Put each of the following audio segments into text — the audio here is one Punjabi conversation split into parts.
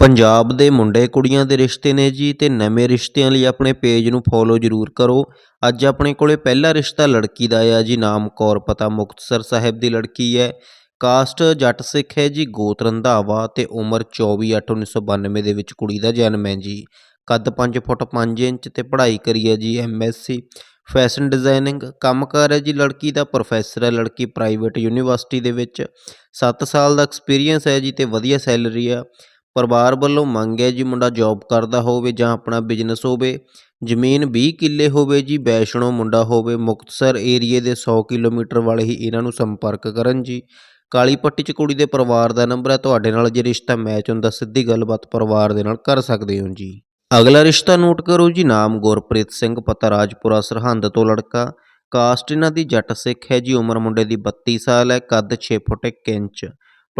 ਪੰਜਾਬ ਦੇ ਮੁੰਡੇ ਕੁੜੀਆਂ ਦੇ ਰਿਸ਼ਤੇ ਨੇ ਜੀ ਤੇ ਨਵੇਂ ਰਿਸ਼ਤਿਆਂ ਲਈ ਆਪਣੇ ਪੇਜ ਨੂੰ ਫੋਲੋ ਜ਼ਰੂਰ ਕਰੋ। ਅੱਜ ਆਪਣੇ ਕੋਲੇ ਪਹਿਲਾ ਰਿਸ਼ਤਾ ਲੜਕੀ ਦਾ ਆ ਜੀ, ਨਾਮ ਕੌਰ ਪਤਾ। ਮੁਕਤਸਰ ਸਾਹਿਬ ਦੀ ਲੜਕੀ ਹੈ। ਕਾਸਟ ਜੱਟ ਸਿੱਖ ਹੈ ਜੀ, ਗੋਤ ਰੰਧਾਵਾ ਤੇ ਉਮਰ 24/8/1992 ਦੇ ਵਿੱਚ ਕੁੜੀ ਦਾ ਜਨਮ ਹੈ ਜੀ। ਕੱਦ 5 ਫੁੱਟ 5 ਇੰਚ ਤੇ ਪੜ੍ਹਾਈ ਕਰੀ ਹੈ ਜੀ ਐਮਐਸਸੀ ਫੈਸ਼ਨ ਡਿਜ਼ਾਈਨਿੰਗ ਕੰਮਕਾਰ ਹੈ ਜੀ। ਲੜਕੀ ਦਾ ਪ੍ਰੋਫੈਸਰ ਹੈ, ਲੜਕੀ ਪ੍ਰਾਈਵੇਟ ਯੂਨੀਵਰਸਿਟੀ ਦੇ ਵਿੱਚ। 7 ਸਾਲ ਦਾ ਐਕਸਪੀਰੀਅੰਸ ਹੈ ਜੀ ਤੇ ਵਧੀਆ ਸੈਲਰੀ ਆ ਪਰਿਵਾਰ ਵੱਲੋਂ ਮੰਗ ਹੈ ਜੀ ਮੁੰਡਾ ਜੌਬ ਕਰਦਾ ਹੋਵੇ ਜਾਂ ਆਪਣਾ ਬਿਜ਼ਨਸ ਹੋਵੇ, ਜ਼ਮੀਨ 20 ਕਿੱਲੇ ਹੋਵੇ ਜੀ, ਵੈਸ਼ਨੋ ਮੁੰਡਾ ਹੋਵੇ, ਮੁਕਤਸਰ ਏਰੀਏ ਦੇ 100 ਕਿਲੋਮੀਟਰ ਵਾਲੇ ਹੀ ਇਹਨਾਂ ਨੂੰ ਸੰਪਰਕ ਕਰਨ ਜੀ। ਕਾਲੀ ਪੱਟੀ ਚ ਕੁੜੀ ਦੇ ਪਰਿਵਾਰ ਦਾ ਨੰਬਰ ਹੈ, ਤੁਹਾਡੇ ਨਾਲ ਜੇ ਰਿਸ਼ਤਾ ਮੈਚ ਹੁੰਦਾ, ਸਿੱਧੀ ਗੱਲਬਾਤ ਪਰਿਵਾਰ ਦੇ ਨਾਲ ਕਰ ਸਕਦੇ ਹੋ ਜੀ। ਅਗਲਾ ਰਿਸ਼ਤਾ ਨੋਟ ਕਰੋ ਜੀ, ਨਾਮ ਗੁਰਪ੍ਰੀਤ ਸਿੰਘ, ਪਤਾ ਰਾਜਪੁਰਾ, ਸਰਹੰਦ ਤੋਂ ਲੜਕਾ। ਕਾਸਟ ਇਹਨਾਂ ਦੀ ਜੱਟ ਸਿੱਖ ਹੈ ਜੀ, ਉਮਰ ਮੁੰਡੇ ਦੀ 32 ਸਾਲ ਹੈ, ਕੱਦ 6 ਫੁੱਟ 1 ਇੰਚ।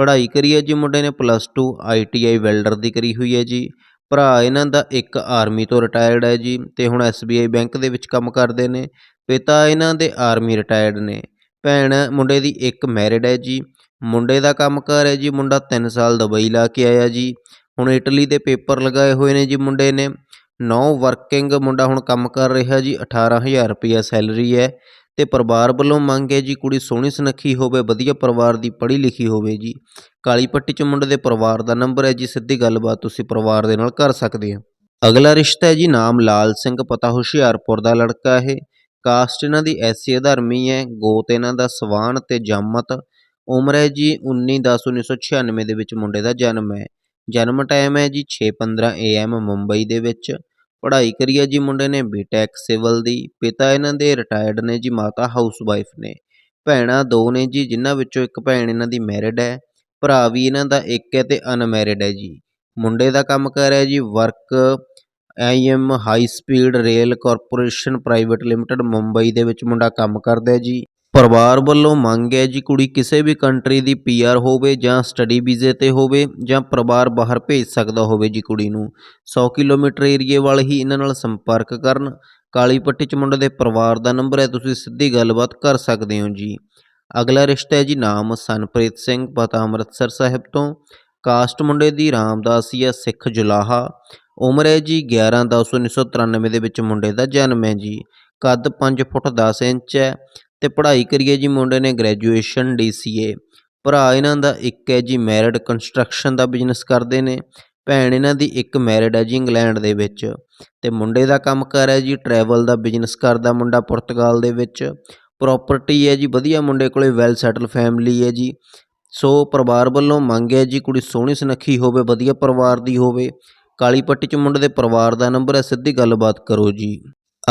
ਪੜ੍ਹਾਈ ਕਰੀ ਹੈ ਜੀ, ਮੁੰਡੇ ਨੇ ਪਲੱਸ 2 ਆਈਟੀਆਈ ਵੈਲਡਰ ਦੀ ਕਰੀ ਹੋਈ ਹੈ ਜੀ। ਭਰਾ ਇਹਨਾਂ ਦਾ ਇੱਕ ਆਰਮੀ ਤੋਂ ਰਿਟਾਇਰਡ ਹੈ ਜੀ ਤੇ ਹੁਣ ਐਸਬੀਆਈ ਬੈਂਕ ਦੇ ਵਿੱਚ ਕੰਮ ਕਰਦੇ ਨੇ। ਪਿਤਾ ਇਹਨਾਂ ਦੇ ਆਰਮੀ ਰਿਟਾਇਰਡ ਨੇ। ਭੈਣ ਮੁੰਡੇ ਦੀ ਇੱਕ ਮੈਰਿਡ ਹੈ ਜੀ। ਮੁੰਡੇ ਦਾ ਕੰਮਕਾਰ ਹੈ ਜੀ, ਮੁੰਡਾ 3 ਸਾਲ ਦੁਬਈ ਲਾ ਕੇ ਆਇਆ ਜੀ। ਹੁਣ ਇਟਲੀ ਦੇ ਪੇਪਰ ਲਗਾਏ ਹੋਏ ਨੇ ਜੀ ਮੁੰਡੇ ਨੇ। ਨੌ ਵਰਕਿੰਗ ਮੁੰਡਾ ਹੁਣ ਕੰਮ ਕਰ ਰਿਹਾ ਜੀ 18000 ਰੁਪਇਆ ਸੈਲਰੀ ਹੈ। ਤੇ ਪਰਿਵਾਰ ਵੱਲੋਂ ਮੰਗ ਹੈ ਜੀ ਕੁੜੀ ਸੋਹਣੀ ਸੁਨੱਖੀ ਹੋਵੇ, ਵਧੀਆ ਪਰਿਵਾਰ ਦੀ ਪੜ੍ਹੀ ਲਿਖੀ ਹੋਵੇ ਜੀ। ਕਾਲੀ ਪੱਟੀ ਚ ਮੁੰਡੇ ਦੇ ਪਰਿਵਾਰ ਦਾ ਨੰਬਰ ਹੈ ਜੀ, ਸਿੱਧੀ ਗੱਲਬਾਤ ਤੁਸੀਂ ਪਰਿਵਾਰ ਦੇ ਨਾਲ ਕਰ ਸਕਦੇ ਹੋ। ਅਗਲਾ ਰਿਸ਼ਤਾ ਹੈ ਜੀ, ਨਾਮ ਲਾਲ ਸਿੰਘ, ਪਤਾ ਹੁਸ਼ਿਆਰਪੁਰ ਦਾ ਲੜਕਾ ਹੈ ਕਾਸਟ ਇਹਨਾਂ ਦੀ ਐਸੀ ਧਰਮੀ ਹੈ, ਗੋਤ ਇਹਨਾਂ ਦਾ ਸਵਾਨ ਤੇ ਜਾਮਤ। ਉਮਰ ਹੈ ਜੀ 19/10/1996 ਦੇ ਵਿੱਚ ਮੁੰਡੇ ਦਾ ਜਨਮ ਹੈ। ਜਨਮ ਟਾਈਮ ਹੈ ਜੀ 6:15 AM ਮੁੰਬਈ ਦੇ ਵਿੱਚ। ਪੜ੍ਹਾਈ ਕਰੀ ਹੈ ਜੀ ਮੁੰਡੇ ਨੇ, ਬੀਟੈਕ ਸਿਵਲ ਦੀ, ਪਿਤਾ ਇਹਨਾਂ ਦੇ ਰਿਟਾਇਰਡ ਨੇ ਜੀ, ਮਾਤਾ ਹਾਊਸਵਾਈਫ ਨੇ। ਭੈਣਾਂ ਦੋ ਨੇ ਜੀ, ਜਿਨ੍ਹਾਂ ਵਿੱਚੋਂ ਇੱਕ ਭੈਣ ਇਹਨਾਂ ਦੀ ਮੈਰਿਡ ਹੈ, ਭਰਾ ਵੀ ਇਹਨਾਂ ਦਾ ਇੱਕ ਹੈ ਤੇ ਅਨਮੈਰਿਡ ਹੈ ਜੀ। ਮੁੰਡੇ ਦਾ ਕੰਮ ਕਰ ਰਿਹਾ ਜੀ work I'm high speed rail corporation private limited Mumbai ਦੇ ਵਿੱਚ ਮੁੰਡਾ ਕੰਮ ਕਰਦਾ ਜੀ। ਪਰਿਵਾਰ ਵੱਲੋਂ ਮੰਗ ਹੈ ਜੀ ਕੁੜੀ ਕਿਸੇ ਵੀ ਕੰਟਰੀ ਦੀ ਪੀਆਰ ਹੋਵੇ ਜਾਂ ਸਟੱਡੀ ਵੀਜ਼ੇ ਤੇ ਹੋਵੇ ਜਾਂ ਪਰਿਵਾਰ ਬਾਹਰ ਭੇਜ ਸਕਦਾ ਹੋਵੇ ਜੀ ਕੁੜੀ ਨੂੰ। 100 ਕਿਲੋਮੀਟਰ ਏਰੀਏ ਵਾਲੇ ਹੀ ਇਹਨਾਂ ਨਾਲ ਸੰਪਰਕ ਕਰਨ। ਕਾਲੀ ਪੱਟੀ ਚ ਮੁੰਡੇ ਦੇ ਪਰਿਵਾਰ ਦਾ ਨੰਬਰ ਹੈ, ਤੁਸੀਂ ਸਿੱਧੀ ਗੱਲਬਾਤ ਕਰ ਸਕਦੇ ਹੋ ਜੀ। ਅਗਲਾ ਰਿਸ਼ਤਾ ਹੈ ਜੀ ਨਾਮ ਸਨਪ੍ਰੀਤ ਸਿੰਘ, ਪਤਾ ਅੰਮ੍ਰਿਤਸਰ ਸਾਹਿਬ ਤੋਂ। ਕਾਸਟ ਮੁੰਡੇ ਦੀ ਰਾਮਦਾਸੀਆ ਸਿੱਖ ਜੁਲਾਹਾ। ਉਮਰ ਹੈ ਜੀ 11/10/1993 ਦੇ ਵਿੱਚ ਮੁੰਡੇ ਦਾ ਜਨਮ ਹੈ ਜੀ। ਕੱਦ 5 ਫੁੱਟ 10 ਇੰਚ ਹੈ। ਤੇ ਪੜ੍ਹਾਈ ਕਰੀਏ ਜੀ ਮੁੰਡੇ ਨੇ ਗ੍ਰੈਜੂਏਸ਼ਨ ਡੀਸੀਏ ਭਰਾ ਇਹਨਾਂ ਦਾ ਇੱਕ ਹੈ ਜੀ ਮੈਰਿਡ ਕੰਸਟਰਕਸ਼ਨ ਦਾ ਬਿਜ਼ਨਸ ਕਰਦੇ ਨੇ, ਭੈਣ ਇਹਨਾਂ ਦੀ ਇੱਕ ਮੈਰਿਡ ਹੈ ਜੀ ਇੰਗਲੈਂਡ ਦੇ ਵਿੱਚ, ਤੇ ਮੁੰਡੇ ਦਾ ਕੰਮ ਕਰ ਹੈ ਜੀ ਟਰੈਵਲ ਦਾ ਬਿਜ਼ਨਸ ਕਰਦਾ ਮੁੰਡਾ ਪੁਰਤਗਾਲ ਦੇ ਵਿੱਚ ਪ੍ਰਾਪਰਟੀ ਹੈ ਜੀ ਵਧੀਆ ਮੁੰਡੇ ਕੋਲੇ ਵੈਲ ਸੈਟਲ ਫੈਮਿਲੀ ਹੈ ਜੀ, ਸੋ ਪਰਿਵਾਰ ਵੱਲੋਂ ਮੰਗ ਹੈ ਜੀ ਕੁੜੀ ਸੋਹਣੀ ਸੁਨੱਖੀ ਹੋਵੇ, ਵਧੀਆ ਪਰਿਵਾਰ ਦੀ ਹੋਵੇ, ਕਾਲੀ ਪੱਟੀ ਚ ਮੁੰਡੇ ਦੇ ਪਰਿਵਾਰ ਦਾ ਨੰਬਰ ਹੈ, ਸਿੱਧੀ ਗੱਲਬਾਤ ਕਰੋ ਜੀ।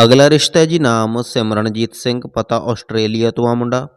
ਅਗਲਾ ਰਿਸ਼ਤਾ ਹੈ ਜੀ ਨਾਮ ਸਿਮਰਨਜੀਤ ਸਿੰਘ, ਪਤਾ ਆਸਟ੍ਰੇਲੀਆ ਤੋਂ ਆ ਮੁੰਡਾ।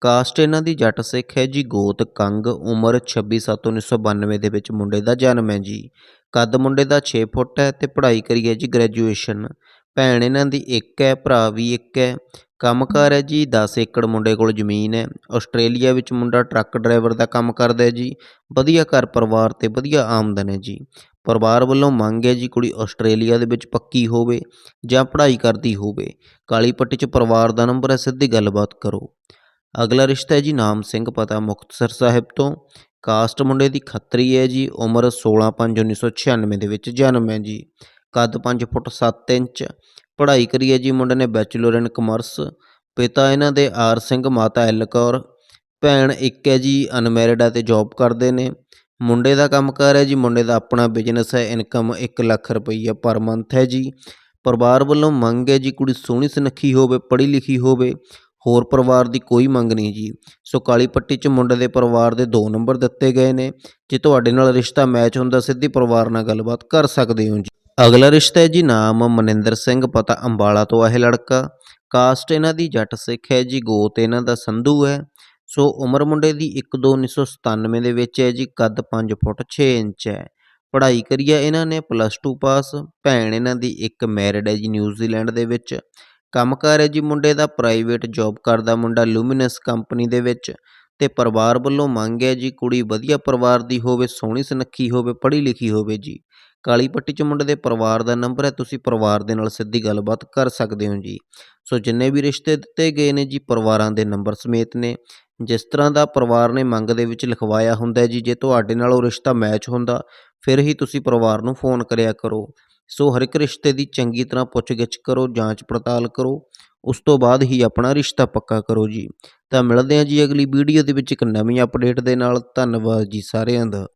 ਕਾਸਟ ਇਹਨਾਂ ਦੀ ਜੱਟ ਸਿੱਖ ਹੈ ਜੀ, ਗੋਤ ਕੰਗ, ਉਮਰ 26/7/1992 ਦੇ ਵਿੱਚ ਮੁੰਡੇ ਦਾ ਜਨਮ ਹੈ ਜੀ। ਕੱਦ ਮੁੰਡੇ ਦਾ 6 ਫੁੱਟ ਹੈ ਤੇ ਪੜ੍ਹਾਈ ਕਰੀ ਹੈ ਜੀ ਗ੍ਰੈਜੂਏਸ਼ਨ। ਭੈਣ ਇਹਨਾਂ ਦੀ ਇੱਕ ਹੈ, ਭਰਾ ਵੀ ਇੱਕ ਹੈ। ਕੰਮਕਾਰ ਹੈ ਜੀ 10 ਏਕੜ ਮੁੰਡੇ ਕੋਲ ਜ਼ਮੀਨ ਹੈ। ਆਸਟ੍ਰੇਲੀਆ ਵਿੱਚ ਮੁੰਡਾ ਟਰੱਕ ਡਰਾਈਵਰ ਦਾ ਕੰਮ ਕਰਦਾ ਹੈ ਜੀ। ਵਧੀਆ ਘਰ ਪਰਿਵਾਰ ਤੇ ਵਧੀਆ ਆਮਦਨ ਹੈ ਜੀ। ਪਰਿਵਾਰ ਵੱਲੋਂ ਮੰਗ ਹੈ ਜੀ ਕੁੜੀ ਆਸਟ੍ਰੇਲੀਆ ਦੇ ਵਿੱਚ ਪੱਕੀ ਹੋਵੇ ਜਾਂ ਪੜ੍ਹਾਈ ਕਰਦੀ ਹੋਵੇ। ਕਾਲੀ ਪੱਟੀ 'ਚ ਪਰਿਵਾਰ ਦਾ ਨੰਬਰ ਹੈ, ਸਿੱਧੀ ਗੱਲਬਾਤ ਕਰੋ। ਅਗਲਾ ਰਿਸ਼ਤਾ ਹੈ ਜੀ ਨਾਮ ਸਿੰਘ, ਪਤਾ ਮੁਕਤਸਰ ਸਾਹਿਬ ਤੋਂ। ਕਾਸਟ ਮੁੰਡੇ ਦੀ ਖੱਤਰੀ ਹੈ ਜੀ, ਉਮਰ 16/5/1996 ਦੇ ਵਿੱਚ ਜਨਮ ਹੈ ਜੀ। ਕੱਦ 5 ਫੁੱਟ 7 ਇੰਚ। ਪੜ੍ਹਾਈ ਕਰੀ ਹੈ ਜੀ ਮੁੰਡੇ ਨੇ ਬੈਚਲਰ ਇਨ ਕਮਰਸ। ਪਿਤਾ ਇਹਨਾਂ ਦੇ ਆਰ ਸਿੰਘ, ਮਾਤਾ ਐਲ ਕੌਰ ਭੈਣ ਇੱਕ ਹੈ ਜੀ, ਅਨਮੈਰਿਡ ਹੈ ਤੇ ਜੌਬ ਕਰਦੇ ਨੇ। ਮੁੰਡੇ ਦਾ ਕੰਮਕਾਰ ਹੈ ਜੀ, ਮੁੰਡੇ ਦਾ ਆਪਣਾ ਬਿਜ਼ਨਸ ਹੈ ਇਨਕਮ 1 ਲੱਖ ਰੁਪਈਆ ਪਰ ਮੰਥ ਹੈ ਜੀ। ਪਰਿਵਾਰ ਵੱਲੋਂ ਮੰਗ ਹੈ ਜੀ, ਕੁੜੀ ਸੋਹਣੀ ਸੁਨੱਖੀ ਹੋਵੇ, ਪੜ੍ਹੀ ਲਿਖੀ ਹੋਵੇ, ਹੋਰ ਪਰਿਵਾਰ ਦੀ ਕੋਈ ਮੰਗ ਨਹੀਂ ਜੀ। ਸੋ ਕਾਲੀ ਪੱਟੀ 'ਚ ਮੁੰਡੇ ਦੇ ਪਰਿਵਾਰ ਦੇ ਦੋ ਨੰਬਰ ਦਿੱਤੇ ਗਏ ਨੇ, ਜੇ ਤੁਹਾਡੇ ਨਾਲ ਰਿਸ਼ਤਾ ਮੈਚ ਹੁੰਦਾ, ਸਿੱਧੀ ਪਰਿਵਾਰ ਨਾਲ ਗੱਲਬਾਤ ਕਰ ਸਕਦੇ ਹੋ ਜੀ। ਅਗਲਾ ਰਿਸ਼ਤਾ ਹੈ ਜੀ, ਨਾਮ ਮਨਿੰਦਰ ਸਿੰਘ, ਪਤਾ ਅੰਬਾਲਾ ਤੋਂ ਇਹ ਲੜਕਾ। ਕਾਸਟ ਇਹਨਾਂ ਦੀ ਜੱਟ ਸਿੱਖ ਹੈ ਜੀ, ਗੋਤ ਇਹਨਾਂ ਦਾ ਸੰਧੂ ਹੈ। ਸੋ ਉਮਰ ਮੁੰਡੇ ਦੀ 1/2/1997 ਦੇ ਵਿੱਚ ਹੈ ਜੀ, ਕੱਦ 5 ਫੁੱਟ 6 ਇੰਚ ਹੈ। ਪੜ੍ਹਾਈ ਕਰੀ ਹੈ ਇਹਨਾਂ ਨੇ, ਪਲੱਸ 2 ਪਾਸ, ਭੈਣ ਇਹਨਾਂ ਦੀ ਇੱਕ ਮੈਰਿਡ ਹੈ ਜੀ ਨਿਊਜ਼ੀਲੈਂਡ ਦੇ ਵਿੱਚ। ਕੰਮਕਾਰ ਹੈ ਜੀ ਮੁੰਡੇ ਦਾ ਪ੍ਰਾਈਵੇਟ ਜੌਬ ਕਰਦਾ ਮੁੰਡਾ ਲੂਮੀਨਸ ਕੰਪਨੀ ਦੇ ਵਿੱਚ। ਤੇ ਪਰਿਵਾਰ ਵੱਲੋਂ ਮੰਗ ਹੈ ਜੀ, ਕੁੜੀ ਵਧੀਆ ਪਰਿਵਾਰ ਦੀ ਹੋਵੇ, ਸੋਹਣੀ ਸੁਨੱਖੀ ਹੋਵੇ ਪੜ੍ਹੀ ਲਿਖੀ ਹੋਵੇ ਜੀ। ਕਾਲੀ ਪੱਟੀ 'ਚ ਮੁੰਡੇ ਦੇ ਪਰਿਵਾਰ ਦਾ ਨੰਬਰ ਹੈ, ਤੁਸੀਂ ਪਰਿਵਾਰ ਦੇ ਨਾਲ ਸਿੱਧੀ ਗੱਲਬਾਤ ਕਰ ਸਕਦੇ ਹੋ ਜੀ। ਸੋ ਜਿੰਨੇ ਵੀ ਰਿਸ਼ਤੇ ਦਿੱਤੇ ਗਏ ਨੇ ਜੀ, ਪਰਿਵਾਰਾਂ ਦੇ ਨੰਬਰ ਸਮੇਤ ਨੇ। ਜਿਸ ਤਰ੍ਹਾਂ ਦਾ ਪਰਿਵਾਰ ਨੇ ਮੰਗ ਦੇ ਵਿੱਚ ਲਿਖਵਾਇਆ ਹੁੰਦਾ ਜੀ, ਜੇ ਤੁਹਾਡੇ ਨਾਲ ਉਹ ਰਿਸ਼ਤਾ ਮੈਚ ਹੁੰਦਾ, ਫਿਰ ਹੀ ਤੁਸੀਂ ਪਰਿਵਾਰ ਨੂੰ ਫੋਨ ਕਰਿਆ ਕਰੋ। ਸੋ ਹਰ ਇੱਕ ਰਿਸ਼ਤੇ ਦੀ ਚੰਗੀ ਤਰ੍ਹਾਂ ਪੁੱਛਗਿੱਛ ਕਰੋ ਜਾਂਚ ਪੜਤਾਲ ਕਰੋ। ਉਸ ਤੋਂ ਬਾਅਦ ਹੀ ਆਪਣਾ ਰਿਸ਼ਤਾ ਪੱਕਾ ਕਰੋ ਜੀ। ਤਾਂ ਮਿਲਦੇ ਹਾਂ ਜੀ ਅਗਲੀ ਵੀਡੀਓ ਦੇ ਵਿੱਚ ਇੱਕ ਨਵੀਂ ਅਪਡੇਟ ਦੇ ਨਾਲ। ਧੰਨਵਾਦ ਜੀ ਸਾਰਿਆਂ ਦਾ।